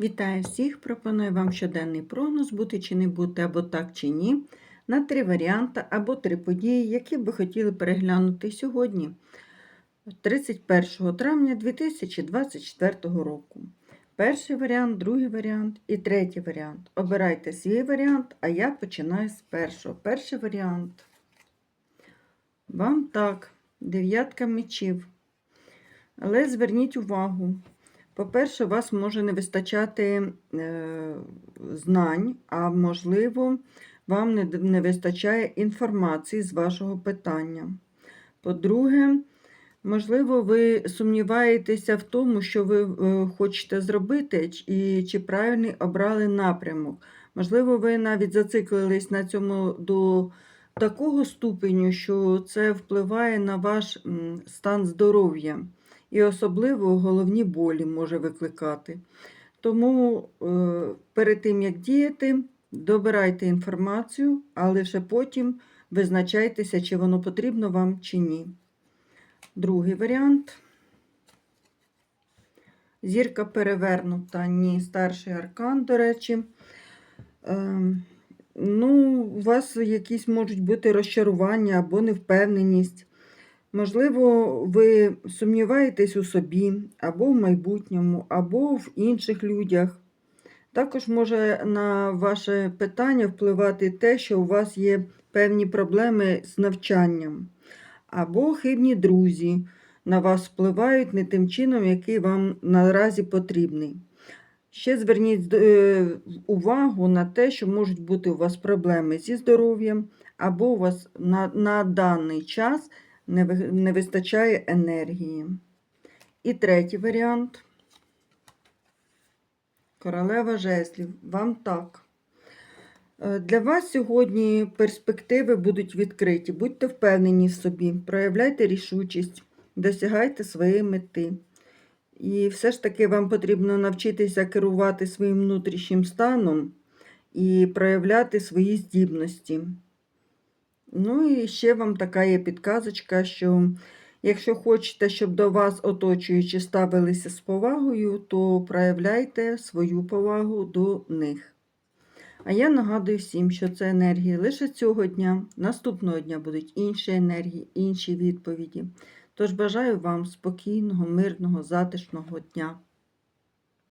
Вітаю всіх! Пропоную вам щоденний прогноз, бути чи не бути, або так чи ні, на три варіанти або три події, які би хотіли переглянути сьогодні, 31 травня 2024 року. Перший варіант, другий варіант і третій варіант. Обирайте свій варіант, а я починаю з першого. Перший варіант. Вам так, дев'ятка мечів. Але зверніть увагу, по-перше, у вас може не вистачати е, знань, а можливо, вам не, вистачає інформації з вашого питання. По-друге, можливо, ви сумніваєтеся в тому, що ви е, хочете зробити, і чи правильний обрали напрямок. Можливо, ви навіть зациклились на цьому до такого ступеню, що це впливає на ваш стан здоров'я і особливо головні болі може викликати. Тому е, перед тим, як діяти, добирайте інформацію, а лише потім визначайтеся, чи воно потрібно вам чи ні. Другий варіант. Зірка перевернута, ні, старший аркан, до речі. Ем, ну, у вас якісь можуть бути розчарування або невпевненість. Можливо, ви сумніваєтесь у собі, або в майбутньому, або в інших людях. Також може на ваше питання впливати те, що у вас є певні проблеми з навчанням, або хибні друзі на вас впливають не тим чином, який вам наразі потрібний. Ще зверніть е, увагу на те, що можуть бути у вас проблеми зі здоров'ям, або у вас на, на даний час не, ви- не вистачає енергії. І третій варіант. Королева жезлів. Вам так. Е, Для вас сьогодні перспективи будуть відкриті. Будьте впевнені в собі, проявляйте рішучість, досягайте своєї мети. І все ж таки вам потрібно навчитися керувати своїм внутрішнім станом і проявляти свої здібності. Ну і ще вам така є підказочка, що якщо хочете, щоб до вас оточуючі ставилися з повагою, то проявляйте свою повагу до них. А я нагадую всім, що це енергії лише цього дня, наступного дня будуть інші енергії, інші відповіді. Тож бажаю вам спокійного, мирного, затишного дня.